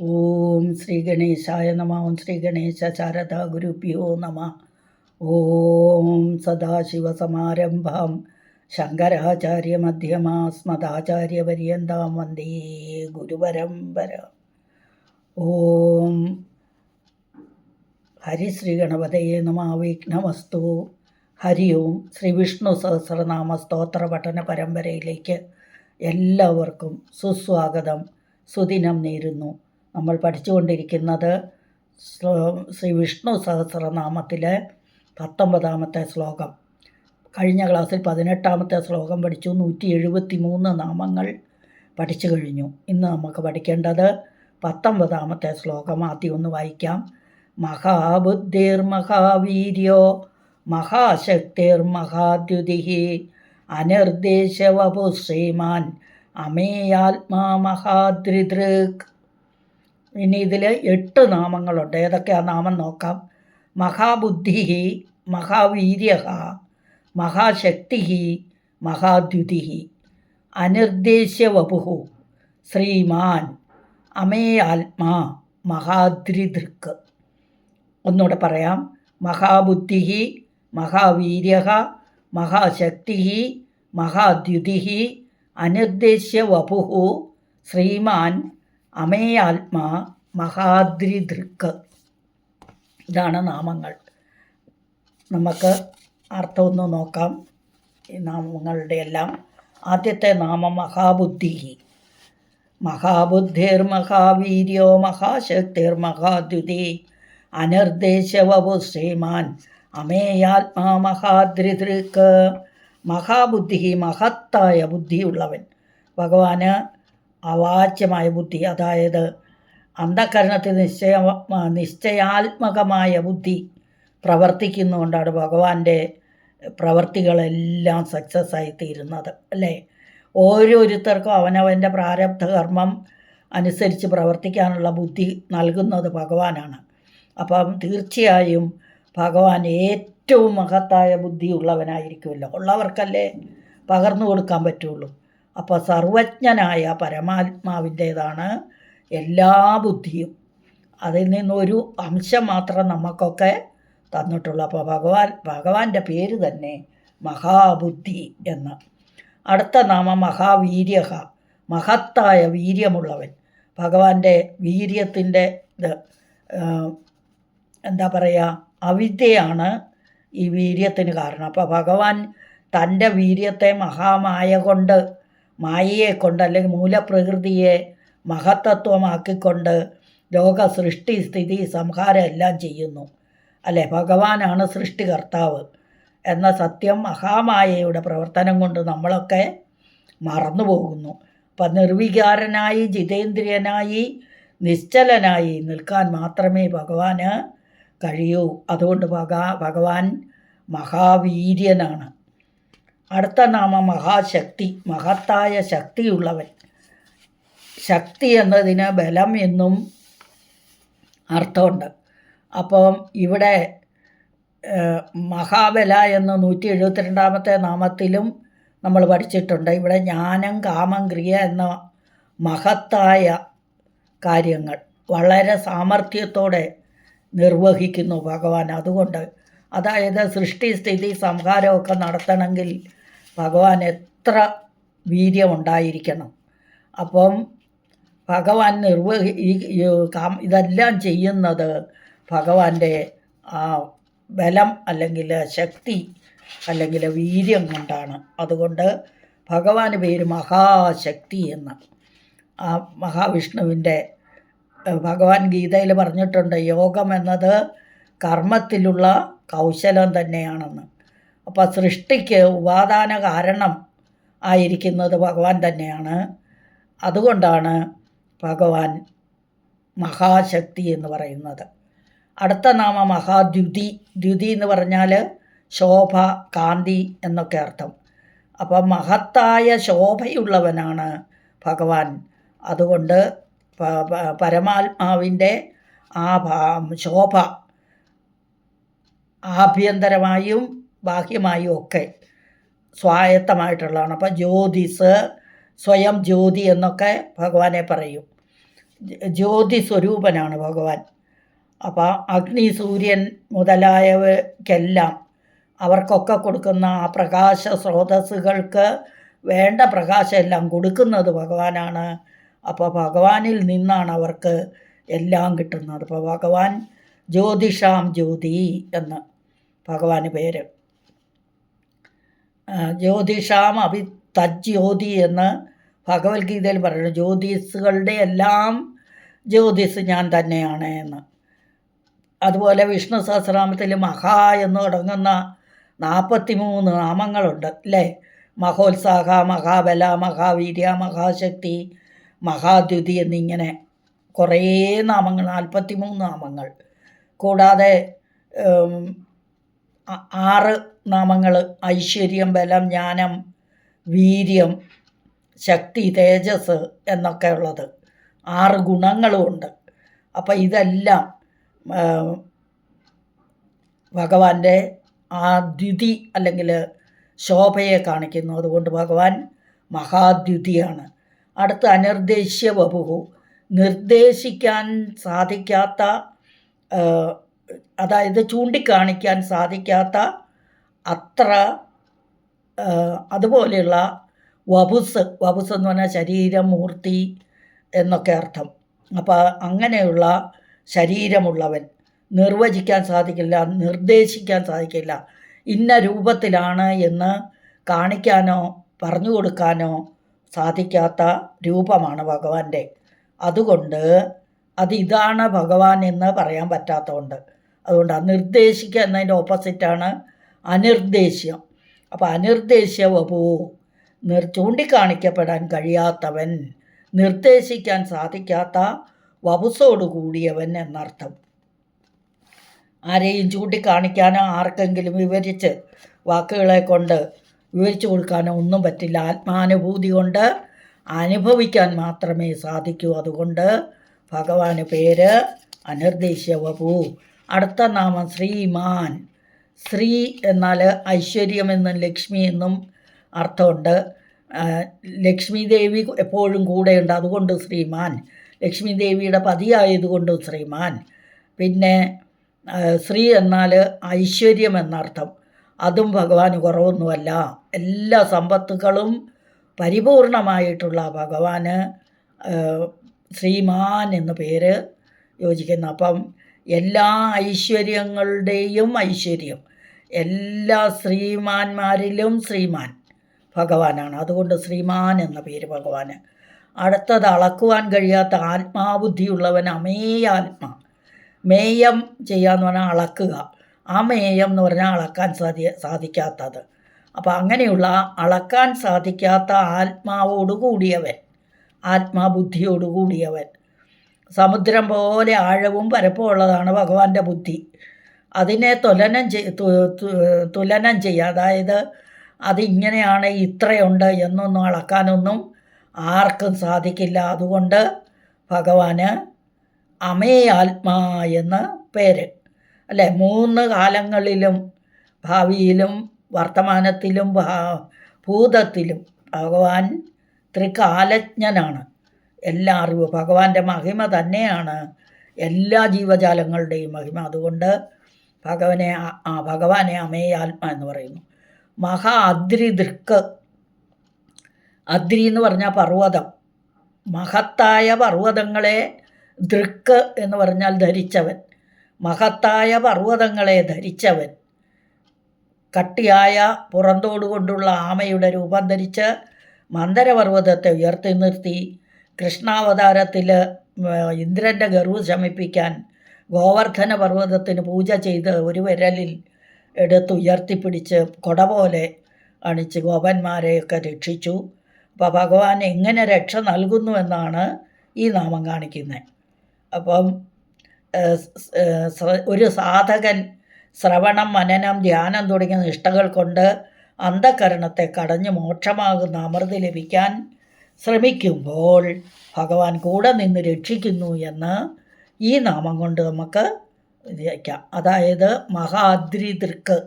ഓം ശ്രീ ഗണേശായ നമ ഓം ശ്രീ ഗണേശ ശാരദ ഗുരുഭ്യോ നമ. ഓം സദാശിവസമാരംഭാം ശങ്കരാചാര്യമധ്യമാസ്മദാചാര്യപര്യന്താം വന്ദേ ഗുരുപരമ്പര ഓം ഹരിശ്രീ ഗണപതയെ നമ വിഘ്നമസ്തു. ഹരി ഓം ശ്രീ വിഷ്ണു സഹസ്രനാമ സ്തോത്ര പഠന പരമ്പരയിലേക്ക് എല്ലാവർക്കും സുസ്വാഗതം. സുദിനം നേരുന്നു. നമ്മൾ പഠിച്ചുകൊണ്ടിരിക്കുന്നത് ശ്രീ വിഷ്ണു സഹസ്രനാമത്തിലെ പത്തൊമ്പതാമത്തെ ശ്ലോകം. കഴിഞ്ഞ ക്ലാസ്സിൽ പതിനെട്ടാമത്തെ ശ്ലോകം പഠിച്ചു. നൂറ്റി എഴുപത്തി മൂന്ന് നാമങ്ങൾ പഠിച്ചു കഴിഞ്ഞു. ഇന്ന് നമുക്ക് പഠിക്കേണ്ടത് പത്തൊമ്പതാമത്തെ ശ്ലോകം. ആദ്യം ഒന്ന് വായിക്കാം. മഹാബുദ്ധിർ മഹാവീര്യോ മഹാശക്തിർ മഹാദ്യുതി അനിർദ്ദേശവപു ശ്രീമാൻ അമേയാത്മാ മഹാദ്രിദൃക്. ഇനി ഇതിൽ എട്ട് നാമങ്ങളുണ്ട്. ഏതൊക്കെ ആ നാമം നോക്കാം? മഹാബുദ്ധി മഹാവീര്യ മഹാശക്തി മഹാദ്യുതി അനിർദ്ദേശ്യവപു ശ്രീമാൻ അമേ ആത്മാ മഹാദ്രിദൃക്ക് ഒന്നുകൂടെ പറയാം. മഹാബുദ്ധി മഹാവീര്യ മഹാശക്തി മഹാദ്യുതി അനിർദ്ദേശ്യവപു ശ്രീമാൻ അമേയാത്മാ മഹാദ്രിദൃക്ക് ഇതാണ് നാമങ്ങൾ. നമുക്ക് അർത്ഥമൊന്ന് നോക്കാം. ഈ നാമങ്ങളുടെ എല്ലാം. ആദ്യത്തെ നാമം മഹാബുദ്ധി മഹാബുദ്ധിർമഹാവീര്യോ മഹാശക്തിർമഹാദ്യുതി അനിർദ്ദേശവപു ശ്രീമാൻ അമേയാത്മാ മഹാദ്രിദൃക്ക് മഹാബുദ്ധി മഹത്തായ ബുദ്ധിയുള്ളവൻ. ഭഗവാന് അവാച്യമായ ബുദ്ധി. അതായത് അന്ധകരണത്തിൽ നിശ്ചയ നിശ്ചയാത്മകമായ ബുദ്ധി പ്രവർത്തിക്കുന്നുകൊണ്ടാണ് ഭഗവാന്റെ പ്രവർത്തികളെല്ലാം സക്സസ് ആയി തീരുന്നത് അല്ലേ? ഓരോരുത്തർക്കും അവനവന്റെ പ്രാരബ്ധ കർമ്മം അനുസരിച്ച് പ്രവർത്തിക്കാനുള്ള ബുദ്ധി നൽകുന്നത് ഭഗവാനാണ്. അപ്പം തീർച്ചയായും ഭഗവാൻ ഏറ്റവും മഹത്തായ ബുദ്ധിയുള്ളവനായിരിക്കുമല്ലോ. ഉള്ളവർക്കല്ലേ പകർന്നു കൊടുക്കാൻ പറ്റുള്ളൂ. അപ്പോൾ സർവജ്ഞനായ പരമാത്മാവിന്റേതാണ് എല്ലാ ബുദ്ധിയും. അതിൽ നിന്നൊരു അംശം മാത്രം നമുക്കൊക്കെ തന്നിട്ടുള്ളൂ. അപ്പോൾ ഭഗവാൻ ഭഗവാന്റെ പേര് തന്നെ മഹാബുദ്ധി എന്ന്. അടുത്ത നാമം മഹാവീര്യ മഹത്തായ വീര്യമുള്ളവൻ. ഭഗവാന്റെ വീര്യത്തിന്റെ ഇത് എന്താ പറയുക അവിദ്യയാണ് ഈ വീര്യത്തിന് കാരണം. അപ്പോൾ ഭഗവാൻ തന്റെ വീര്യത്തെ മഹാമായ കൊണ്ട് മായയെ കൊണ്ട് അല്ലെങ്കിൽ മൂലപ്രകൃതിയെ മഹത്തത്വമാക്കിക്കൊണ്ട് ലോക സൃഷ്ടി സ്ഥിതി സംഹാരം എല്ലാം ചെയ്യുന്നു. അല്ലേ? ഭഗവാനാണ് സൃഷ്ടികർത്താവ് എന്ന സത്യം മഹാമായയുടെ പ്രവർത്തനം കൊണ്ട് നമ്മളൊക്കെ മറന്നു പോകുന്നു അപ്പം നിർവികാരനായി ജിതേന്ദ്രിയനായി നിശ്ചലനായി നിൽക്കാൻ മാത്രമേ ഭഗവാന് കഴിയൂ. അതുകൊണ്ട് ഭഗ ഭഗവാൻ മഹാവീര്യനാണ്. അടുത്ത നാമം മഹാശക്തി മഹത്തായ ശക്തിയുള്ളവൻ. ശക്തി എന്നതിന് ബലം എന്നും അർത്ഥമുണ്ട്. അപ്പം ഇവിടെ മഹാബല എന്ന നൂറ്റി എഴുപത്തിരണ്ടാമത്തെ നാമത്തിലും നമ്മൾ പഠിച്ചിട്ടുണ്ട്. ഇവിടെ ജ്ഞാനം കാമം ക്രിയ എന്ന മഹത്തായ കാര്യങ്ങൾ വളരെ സാമർഥ്യത്തോടെ നിർവഹിക്കുന്നു ഭഗവാൻ. അതുകൊണ്ട് അതായത് സൃഷ്ടി സ്ഥിതി സംഹാരമൊക്കെ നടത്തണമെങ്കിൽ ഭഗവാൻ എത്ര വീര്യമുണ്ടായിരിക്കണം. അപ്പം ഭഗവാൻ നിർവഹി ഇതെല്ലാം ചെയ്യുന്നത് ഭഗവാന്റെ ആ ബലം അല്ലെങ്കിൽ ശക്തി അല്ലെങ്കിൽ വീര്യം കൊണ്ടാണ്. അതുകൊണ്ട് ഭഗവാന് പേര് മഹാശക്തി എന്ന്. ആ മഹാവിഷ്ണുവിന്റെ ഭഗവാൻ ഗീതയിൽ പറഞ്ഞിട്ടുണ്ട് യോഗം എന്നത് കർമ്മത്തിലുള്ള കൗശലം തന്നെയാണെന്ന്. അപ്പോൾ സൃഷ്ടിക്ക് ഉപാദാന കാരണം ആയിരിക്കുന്നത് ഭഗവാൻ തന്നെയാണ്. അതുകൊണ്ടാണ് ഭഗവാൻ മഹാശക്തി എന്ന് പറയുന്നത്. അടുത്ത നാമ മഹാദ്യുതി. ദ്യുതി എന്ന് പറഞ്ഞാൽ ശോഭ കാന്തി എന്നൊക്കെ അർത്ഥം. അപ്പം മഹത്തായ ശോഭയുള്ളവനാണ് ഭഗവാൻ. അതുകൊണ്ട് പരമാത്മാവിന്റെ ആ ശോഭ ആഭ്യന്തരമായും ബാഹ്യമായും ഒക്കെ സ്വായത്തമായിട്ടുള്ളതാണ്. അപ്പോൾ ജ്യോതിസ് സ്വയം ജ്യോതി എന്നൊക്കെ ഭഗവാനെ പറയും. ജ്യോതി സ്വരൂപനാണ് ഭഗവാൻ. അപ്പോൾ അഗ്നി സൂര്യൻ മുതലായവയ്ക്കെല്ലാം അവർക്കൊക്കെ കൊടുക്കുന്ന ആ പ്രകാശ സ്രോതസ്സുകൾക്ക് വേണ്ട പ്രകാശമെല്ലാം കൊടുക്കുന്നത് ഭഗവാനാണ്. അപ്പോൾ ഭഗവാനിൽ നിന്നാണ് അവർക്ക് എല്ലാം കിട്ടുന്നത്. അപ്പോൾ ഭഗവാൻ ജ്യോതിഷാം ജ്യോതി എന്ന് ഭഗവാന് പേര്. ജ്യോതിഷാം അഭി തജ്ജ്യോതി എന്ന് ഭഗവത്ഗീതയിൽ പറയുന്നു. ജ്യോതിസുകളുടെ എല്ലാം ജ്യോതിസ് ഞാൻ തന്നെയാണ് എന്ന്. അതുപോലെ വിഷ്ണു സഹസ്രനാമത്തിൽ മഹാ എന്ന് തുടങ്ങുന്ന നാൽപ്പത്തി മൂന്ന് നാമങ്ങളുണ്ട് അല്ലേ? മഹോത്സാഹ മഹാബല മഹാവീര്യ മഹാശക്തി മഹാദ്യുതി എന്നിങ്ങനെ കുറേ നാമങ്ങൾ നാൽപ്പത്തി മൂന്ന് നാമങ്ങൾ. കൂടാതെ ആറ് നാമങ്ങൾ ഐശ്വര്യം ബലം ജ്ഞാനം വീര്യം ശക്തി തേജസ് എന്നൊക്കെ ഉള്ളത്. ആറ് ഗുണങ്ങളുമുണ്ട് അപ്പം ഇതെല്ലാം ഭഗവാന്റെ ആ ദ്യുതി അല്ലെങ്കിൽ ശോഭയെ കാണിക്കുന്നു. അതുകൊണ്ട് ഭഗവാൻ മഹാദ്യുതിയാണ്. അടുത്ത അനിർദ്ദേശ്യ വപുഹു. നിർദ്ദേശിക്കാൻ സാധിക്കാത്ത അതായത് ചൂണ്ടിക്കാണിക്കാൻ സാധിക്കാത്ത അത്ര അതുപോലെയുള്ള വപുസ് വപുസ് എന്ന് പറഞ്ഞാൽ ശരീരം മൂർത്തി എന്നൊക്കെ അർത്ഥം. അപ്പോൾ അങ്ങനെയുള്ള ശരീരമുള്ളവൻ നിർവചിക്കാൻ സാധിക്കില്ല നിർദ്ദേശിക്കാൻ സാധിക്കില്ല ഇന്ന രൂപത്തിലാണ് എന്ന് കാണിക്കാനോ പറഞ്ഞു കൊടുക്കാനോ സാധിക്കാത്ത രൂപമാണ് ഭഗവാന്റെ. അതുകൊണ്ട് അത് ഇതാണ് ഭഗവാൻ എന്ന് പറയാൻ പറ്റാത്തതുകൊണ്ട്. അതുകൊണ്ട് നിർദ്ദേശിക്കുക എന്നതിന്റെ ഓപ്പോസിറ്റാണ് അനിർദ്ദേശ്യം. അപ്പോൾ അനിർദ്ദേശ്യ വപു നിർ ചൂണ്ടിക്കാണിക്കപ്പെടാൻ കഴിയാത്തവൻ നിർദ്ദേശിക്കാൻ സാധിക്കാത്ത വപുസോട് കൂടിയവൻ എന്നർത്ഥം. ആരെയും ചൂണ്ടിക്കാണിക്കാനോ ആർക്കെങ്കിലും വിവരിച്ച് വാക്കുകളെ കൊണ്ട് വിവരിച്ചു കൊടുക്കാനോ ഒന്നും പറ്റില്ല. ആത്മാനുഭൂതി കൊണ്ട് അനുഭവിക്കാൻ മാത്രമേ സാധിക്കൂ. അതുകൊണ്ട് ഭഗവാന് പേര് അനിർദ്ദേശ്യ വപു അടുത്ത നാമം ശ്രീമാൻ. ശ്രീ എന്നാൽ ഐശ്വര്യം എന്നും ലക്ഷ്മി എന്നും അർത്ഥമുണ്ട്. ലക്ഷ്മി ദേവി എപ്പോഴും കൂടെയുണ്ട്. അതുകൊണ്ട് ശ്രീമാൻ. ലക്ഷ്മി ദേവിയുടെ പതിയായതുകൊണ്ട് ശ്രീമാൻ. പിന്നെ ശ്രീ എന്നാൽ ഐശ്വര്യം എന്നർത്ഥം. അതും ഭഗവാന് കുറവൊന്നുമല്ല. എല്ലാ സമ്പത്തുകളും പരിപൂർണമായിട്ടുള്ള ഭഗവാന് ശ്രീമാൻ എന്ന പേര് യോജിക്കുന്നു. അപ്പം എല്ലാ ഐശ്വര്യങ്ങളുടെയും ഐശ്വര്യം. എല്ലാ ശ്രീമാന്മാരിലും ശ്രീമാൻ ഭഗവാനാണ്. അതുകൊണ്ട് ശ്രീമാൻ എന്ന പേര് ഭഗവാന്. അടുത്തത് അളക്കുവാൻ കഴിയാത്ത ആത്മാബുദ്ധിയുള്ളവൻ അമേയ അമേയാത്മാ മേയം ചെയ്യാന്ന് പറഞ്ഞാൽ അളക്കുക. ആ മേയം എന്ന് പറഞ്ഞാൽ അളക്കാൻ സാധി സാധിക്കാത്തത്. അപ്പോൾ അങ്ങനെയുള്ള അളക്കാൻ സാധിക്കാത്ത ആത്മാവോട് കൂടിയവൻ ആത്മാബുദ്ധിയോട് കൂടിയവൻ സമുദ്രം പോലെ ആഴവും പരപ്പും ഉള്ളതാണ് ഭഗവാന്റെ ബുദ്ധി. അതിനെ തുലനം തുലനം ചെയ്യുക. അതായത് അതിങ്ങനെയാണ് ഇത്രയുണ്ട് എന്നൊന്നും അളക്കാനൊന്നും ആർക്കും സാധിക്കില്ല. അതുകൊണ്ട് ഭഗവാന് അമേ ആത്മാ എന്ന് പേര്. അല്ലേ? മൂന്ന് കാലങ്ങളിലും ഭാവിയിലും വർത്തമാനത്തിലും ഭൂതത്തിലും ഭഗവാൻ ത്രികാലജ്ഞനാണ്. എല്ലാ അറിവ്. ഭഗവാന്റെ മഹിമ തന്നെയാണ് എല്ലാ ജീവജാലങ്ങളുടെയും മഹിമ. അതുകൊണ്ട് ഭഗവനെ ആ- ഭഗവാനെ അമേ ആത്മ എന്ന് പറയുന്നു. മഹാ അദ്രി ദൃക്ക്. അദ്രി എന്ന് പറഞ്ഞാൽ പർവതം. മഹത്തായ പർവതങ്ങളെ ദൃക്ക് എന്ന് പറഞ്ഞാൽ ധരിച്ചവൻ. മഹത്തായ പർവതങ്ങളെ ധരിച്ചവൻ. കട്ടിയായ പുറന്തോട് കൊണ്ടുള്ള ആമയുടെ രൂപം ധരിച്ച് മന്ദരപർവതത്തെ ഉയർത്തി നിർത്തി കൃഷ്ണാവതാരത്തിൽ ഇന്ദ്രന്റെ ഗർവ് ശമിപ്പിക്കാൻ ഗോവർദ്ധന പർവതത്തിന് പൂജ ചെയ്ത് ഒരു വിരലിൽ എടുത്ത് ഉയർത്തിപ്പിടിച്ച് കൊട പോലെ അണിച്ച് ഗോപന്മാരെയൊക്കെ രക്ഷിച്ചു. അപ്പോൾ ഭഗവാൻ എങ്ങനെ രക്ഷ നൽകുന്നു എന്നാണ് ഈ നാമം കാണിക്കുന്നത് അപ്പം ഒരു സാധകൻ ശ്രവണം മനനം ധ്യാനം തുടങ്ങിയ നിഷ്ഠകൾ കൊണ്ട് അന്ധകരണത്തെ കടഞ്ഞ് മോക്ഷമാകുന്ന അമൃത് ലഭിക്കാൻ ശ്രമിക്കുമ്പോൾ ഭഗവാൻ കൂടെ നിന്ന് രക്ഷിക്കുന്നു എന്ന് ഈ നാമം കൊണ്ട് നമുക്ക് വിചാരിക്കാം. അതായത് മഹാദ്രി ദൃക്ക്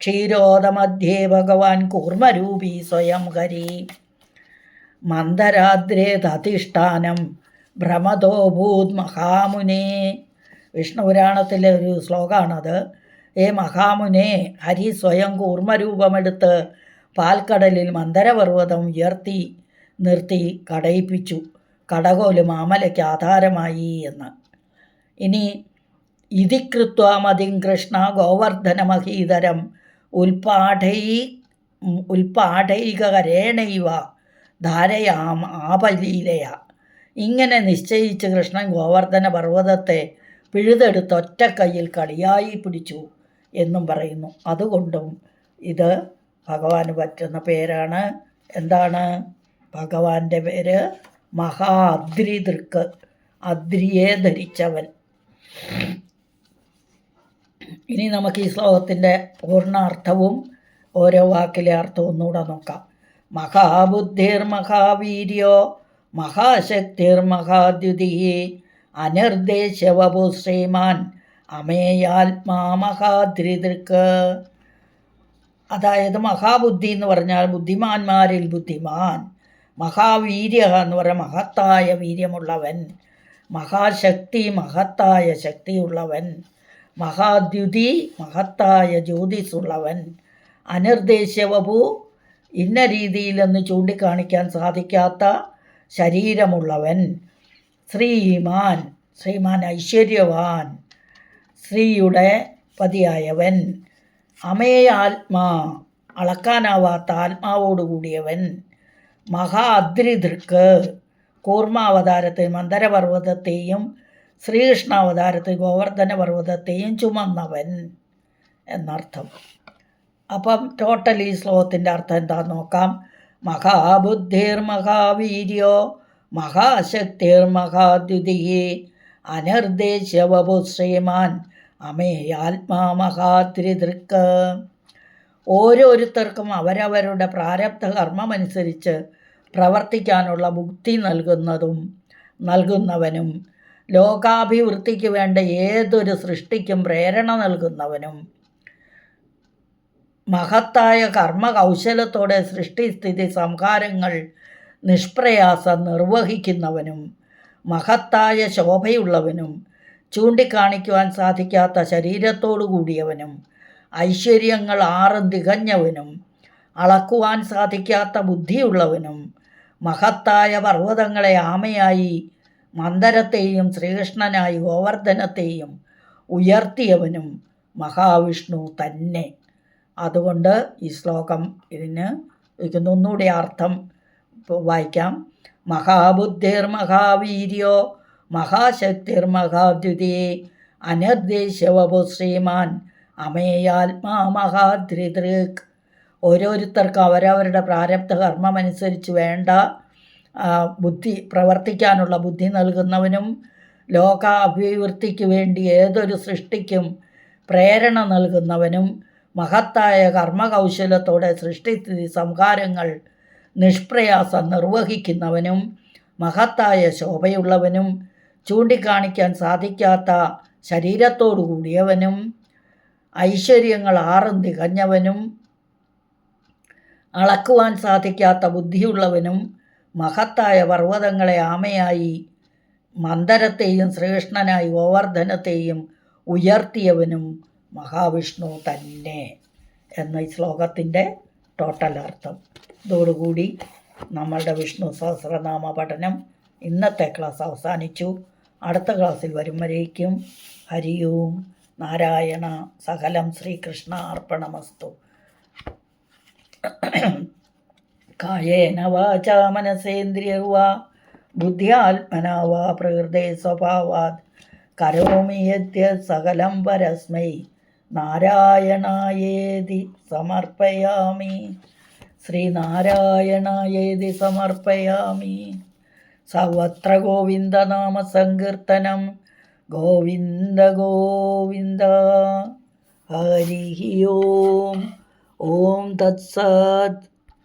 ക്ഷീരോദമധ്യേ ഭഗവാൻ കൂർമ്മരൂപി സ്വയം ഹരി. മന്ദരാദ്രേതധിഷ്ഠാനം ഭ്രമതോ ഭൂത് മഹാമുനെ. വിഷ്ണുപുരാണത്തിലെ ഒരു ശ്ലോകമാണത് ഏ മഹാമുനെ ഹരി സ്വയം കൂർമ്മരൂപമെടുത്ത് പാൽക്കടലിൽ മന്ദരപർവതം ഉയർത്തി നിർത്തി കടയിപ്പിച്ചു. കടകോൽ മാമലയ്ക്ക് ആധാരമായി എന്ന്. ഇനി ഇതി കൃത്വാമതിം കൃഷ്ണ ഗോവർദ്ധനമഹീതരം ഉൽപാഠൈ ഉൽപാഠൈകരേണൈവ ധാരയാം ആപലീലയ. ഇങ്ങനെ നിശ്ചയിച്ച് കൃഷ്ണൻ ഗോവർദ്ധന പർവതത്തെ പിഴുതെടുത്ത് ഒറ്റ കയ്യിൽ കളിയായി പിടിച്ചു എന്നും പറയുന്നു. അതുകൊണ്ടും ഇത് ഭഗവാന് പറ്റുന്ന പേരാണ്. എന്താണ്? ഭഗവാന്റെ പേര് മഹാ അദ്രിദൃക്ക് അദ്രിയെ ധരിച്ചവൻ. ഇനി നമുക്ക് ഈ ശ്ലോകത്തിന്റെ പൂർണാർത്ഥവും ഓരോ വാക്കിലെ അർത്ഥവും ഒന്നുകൂടെ നോക്കാം. മഹാബുദ്ധിർ മഹാവീര്യോ മഹാശക്തിർ മഹാദ്യുതി അനിർദ്ദേശവപു ശ്രീമാൻ അമേയാത്മാ മഹാദ്രിദൃക്ക് അതായത് മഹാബുദ്ധി എന്ന് പറഞ്ഞാൽ ബുദ്ധിമാന്മാരിൽ ബുദ്ധിമാൻ മഹാവീര്യ എന്ന് പറഞ്ഞാൽ മഹത്തായ വീര്യമുള്ളവൻ മഹാശക്തി മഹത്തായ ശക്തിയുള്ളവൻ മഹാദ്യുതി മഹത്തായ ജ്യോതിസുള്ളവൻ അനിർദ്ദേശ്യവപു ഇന്ന രീതിയിലെന്ന് ചൂണ്ടിക്കാണിക്കാൻ സാധിക്കാത്ത ശരീരമുള്ളവൻ ശ്രീമാൻ ശ്രീമാൻ ഐശ്വര്യവാൻ ശ്രീയുടെ പതിയായവൻ അമേയാത്മാ അളക്കാനാവാത്ത ആത്മാവോടുകൂടിയവൻ മഹാ അദ്രിദൃക്ക് കൂർമാവതാരത്തിൽ മന്ദരപർവതത്തെയും ശ്രീകൃഷ്ണാവതാരത്തിൽ ഗോവർദ്ധന പർവതത്തെയും ചുമന്നവൻ എന്നർത്ഥം. അപ്പം ടോട്ടൽ ഈ ശ്ലോകത്തിന്റെ അർത്ഥം എന്താണെന്ന് നോക്കാം. മഹാബുദ്ധിർ മഹാവീര്യോ മഹാശക്തിർ മഹാദ്യുതി അനിർദ്ദേശ്യവപു ശ്രീമാൻ അമേയാത്മാ മഹാത്രിദൃക്ക് ഓരോരുത്തർക്കും അവരവരുടെ പ്രാരബ്ധ കർമ്മമനുസരിച്ച് പ്രവർത്തിക്കാനുള്ള മുക്തി നൽകുന്നതും നൽകുന്നവനും ലോകാഭിവൃദ്ധിക്ക് വേണ്ട ഏതൊരു സൃഷ്ടിക്കും പ്രേരണ നൽകുന്നവനും മഹത്തായ കർമ്മകൗശലത്തോടെ സൃഷ്ടിസ്ഥിതി സംഹാരങ്ങൾ നിഷ്പ്രയാസം നിർവഹിക്കുന്നവനും മഹത്തായ ശോഭയുള്ളവനും ചൂണ്ടിക്കാണിക്കുവാൻ സാധിക്കാത്ത ശരീരത്തോടു കൂടിയവനും ഐശ്വര്യങ്ങൾ ആറ് തികഞ്ഞവനും അളക്കുവാൻ സാധിക്കാത്ത ബുദ്ധിയുള്ളവനും മഹത്തായ പർവതങ്ങളെ ആമയായി മന്ദരത്തെയും ശ്രീകൃഷ്ണനായി ഗോവർദ്ധനത്തെയും ഉയർത്തിയവനും മഹാവിഷ്ണു തന്നെ. അതുകൊണ്ട് ഈ ശ്ലോകം ഇതിന് ഇതിനൊന്നുകൂടി അർത്ഥം വായിക്കാം. മഹാബുദ്ധിർ മഹാവീര്യോ മഹാശക്തിർ മഹാദ്യുതി അനിർദ്ദേശവപു ശ്രീമാൻ അമേയാത്മാ മഹാദ്രിദൃക് ഓരോരുത്തർക്ക് അവരവരുടെ പ്രാരബ്ധ കർമ്മമനുസരിച്ച് വേണ്ട ബുദ്ധി പ്രവർത്തിക്കാനുള്ള ബുദ്ധി നൽകുന്നവനും ലോക അഭിവൃദ്ധിക്ക് വേണ്ടി ഏതൊരു സൃഷ്ടിക്കും പ്രേരണ നൽകുന്നവനും മഹത്തായ കർമ്മകൗശലത്തോടെ സൃഷ്ടിസ്ഥിതി സംഹാരങ്ങൾ നിഷ്പ്രയാസം നിർവഹിക്കുന്നവനും മഹത്തായ ശോഭയുള്ളവനും ചൂണ്ടിക്കാണിക്കാൻ സാധിക്കാത്ത ശരീരത്തോടു കൂടിയവനും ഐശ്വര്യങ്ങൾ ആറും തികഞ്ഞവനും അളക്കുവാൻ സാധിക്കാത്ത ബുദ്ധിയുള്ളവനും മഹത്തായ പർവതങ്ങളെ ആമയായി മന്ദരത്തെയും ശ്രീകൃഷ്ണനായി ഗോവർദ്ധനത്തെയും ഉയർത്തിയവനും മഹാവിഷ്ണു തന്നെ എന്ന ഈ ശ്ലോകത്തിന്റെ ടോട്ടൽ അർത്ഥം. ഇതോടുകൂടി നമ്മളുടെ വിഷ്ണു സഹസ്രനാമ പഠനം ഇന്നത്തെ ക്ലാസ് അവസാനിച്ചു. അടുത്ത ക്ലാസ്സിൽ വരും വരേക്കും. ഹരിയും നാരായണ സകലം ശ്രീകൃഷ്ണ അർപ്പണമസ്തു കായേന വാച മനസേന്ദ്രിയർവാ ബുദ്ധ്യാത്മന വാ പ്രകൃതേ സ്വഭാവാത്. കരോമി സകലം പരസ്മൈ നാരായണായേതി സമർപ്പയാമി. ശ്രീനാരായണായേതി സമർപ്പയാമി. സർവത്ര ഗോവിന്ദനാമ സങ്കീർത്തനം ഗോവിന്ദ ഗോവിന്ദ ഹരി ഓം. ഓം തത്സത്.